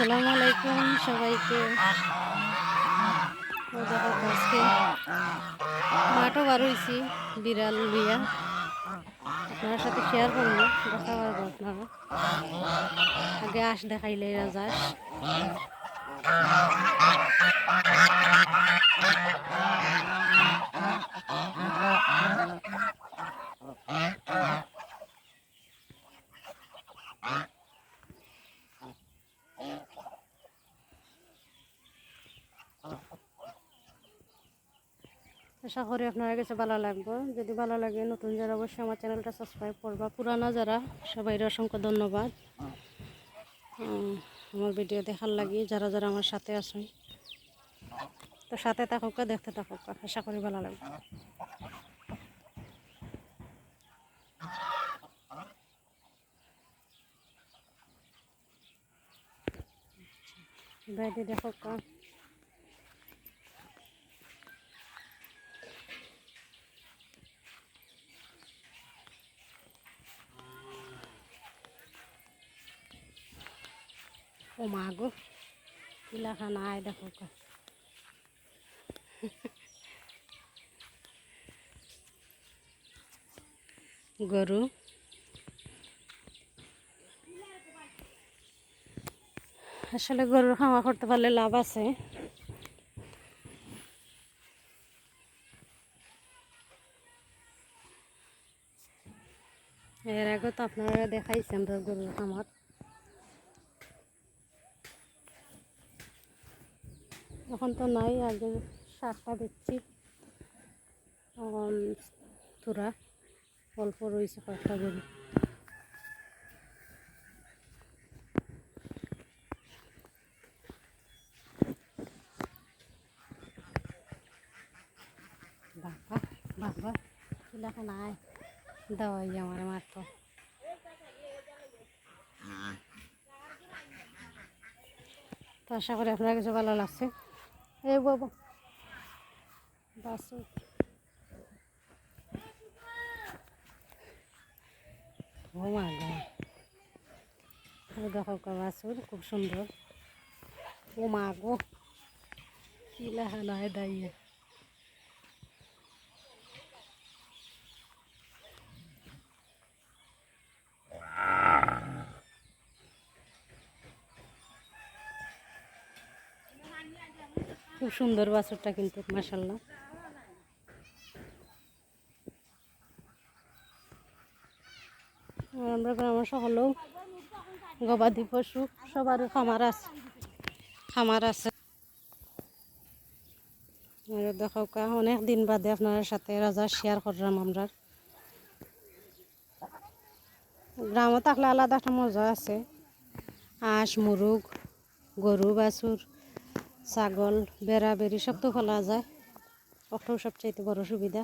আসসালামু আলাইকুম সবাইকে। মাঠও বার হয়েছি বিড়াল, বিয়া। আপনার সাথে শেয়ার করব দেখা পারব আপনারা। আগে আস দেখাইলে রাজাস আশা করি আপনারা কাছে ভালো লাগবে। যদি ভালো লাগে, নতুন যারা অবশ্যই আমার চ্যানেলটা সাবস্ক্রাইব করবা। পুরানো যারা সবাই অসংখ্য ধন্যবাদ। আমার ভিডিও দেখার লাগি, যারা যারা আমার সাথে আছেন। তো সাথে থাকুক, দেখতে থাকুক, আশা করি ভালো লাগবে। দেখো ও মা গো কিলাখানা আয় দেখো। গরু। আসলে গরুর খাওয়া করতে পারলে লাভ আছে। এর আগে তো আপনারা দেখাইছি আমরা গরুর খামার এখন তো নাই, আগে সারটা দেখছি এখন তোরা অল্প রয়েছে কয়েকটা গরু। নাই। আমার তো আশা করি আপনার কিছু ভালো লাগছে। এই বাবা। বাসু ও মা গো। দেখো বাসুর খুব সুন্দর। ও মা গো কি লেখা নয় দাঁড়িয়ে। খুব সুন্দর বাছুরটা কিন্তু মাসাল্লাহ আমরা গ্রামের সকলেও গবাদি পশু সবার খামার আছে খামার আছে। দেখো অনেক দিন বাদে আপনার সাথে রাজা শেয়ার করলাম আমরা। গ্রামে থাকলে আলাদা একটা মজা আছে। হাঁস মুরগ, গরু, বাছুর। ছাগল, বেড়া, বেড়ি সব তো খোলা যায়। ওটাও সবচাইতে বড় সুবিধা।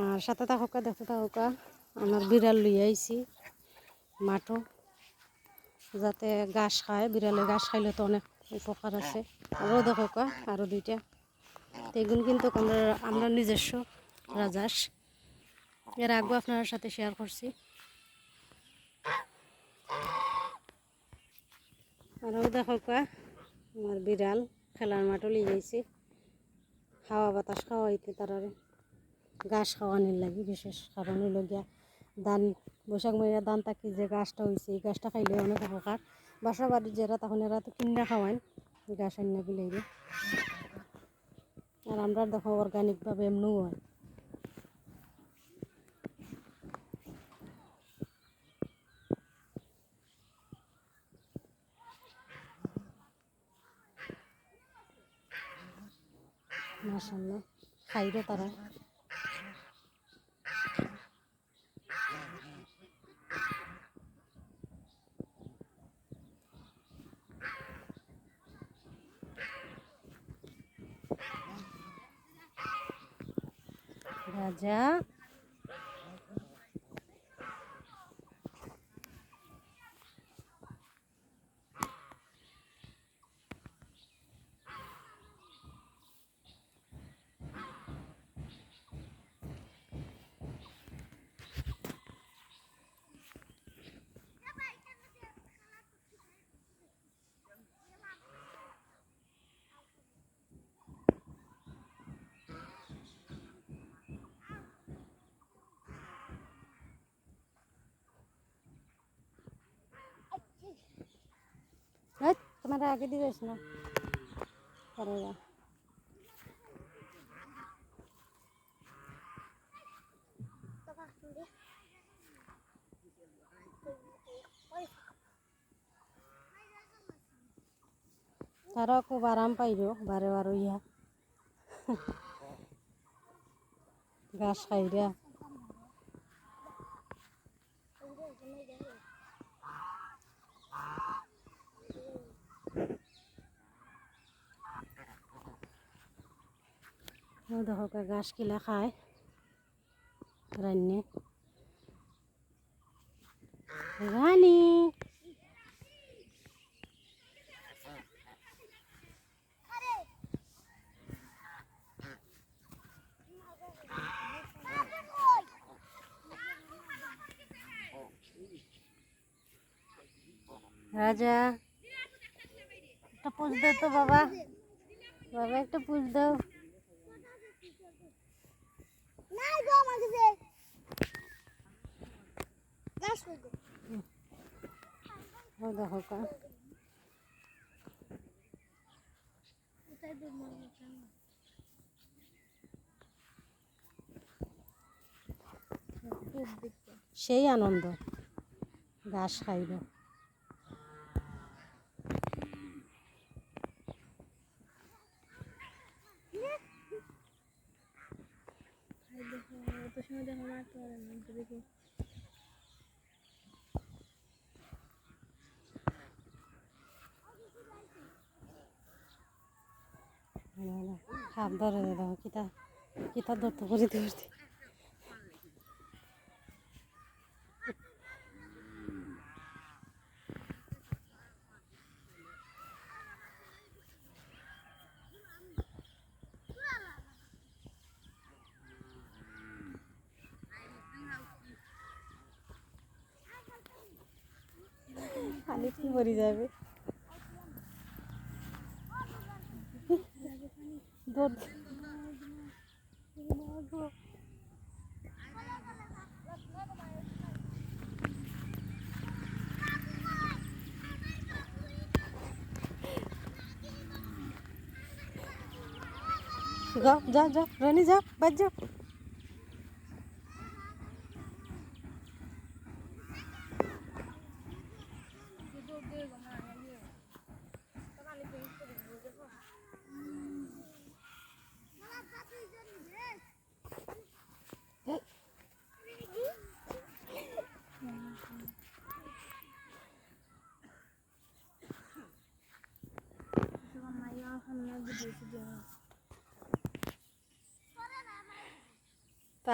আর সাথে থাকা দেখতে থাকা আমার বিড়াল লই আইছি মাঠও যাতে ঘাস খায় বিড়ালে ঘাস খাইলে তো অনেক উপকার আছে। আরও দেখা আরও দুইটা। তো এগুলো কিন্তু আমরা আমরা নিজস্ব রাজাস। এর আগেও আপনার সাথে শেয়ার করছি। আরও দেখো আমার বিড়াল। খেলার মাঠও লিয়ে যাইছে। হাওয়া বাতাস খাওয়াইতে তারা ঘাস খাওয়ানির লাগে, বিশেষ কারণ হইল ধান, বৈশাখ মহিলা ধান থাকি যে গাছটা হয়েছে এই গাছটা খাইলে অনেক উপকার। বাসা বাড়ির যারা তখন এরা তো কিনা খাওয়ান গাছ আনিয়া বিলাইবে আর আমরা দেখো অর্গানিকভাবে এমনিও হয়। মাসাল্লাহ খাইবে তারা। রাজা। ক্যামেরা আগে দিয়ে যাস না? পরে তারা খুব আরাম পাইল, বারে বারো ইয়া। ঘাস খাইরা। ও দেখো কা ঘাস কিলা খায়। রান্নে রানী রাজা একটা পুষ দাও তো বাবা। বাবা একটা পুষ দাও। নাই গো আমার কাছে দেখতে সেই আনন্দ। ঘাস খাইব। দেখো মারতে পারে না দেখি হাত ধরে দেখো কিতা কিতা ধরতে করি ধরতে কি মরি যাবে দৌড় যাও যা যা রানী যা বাজ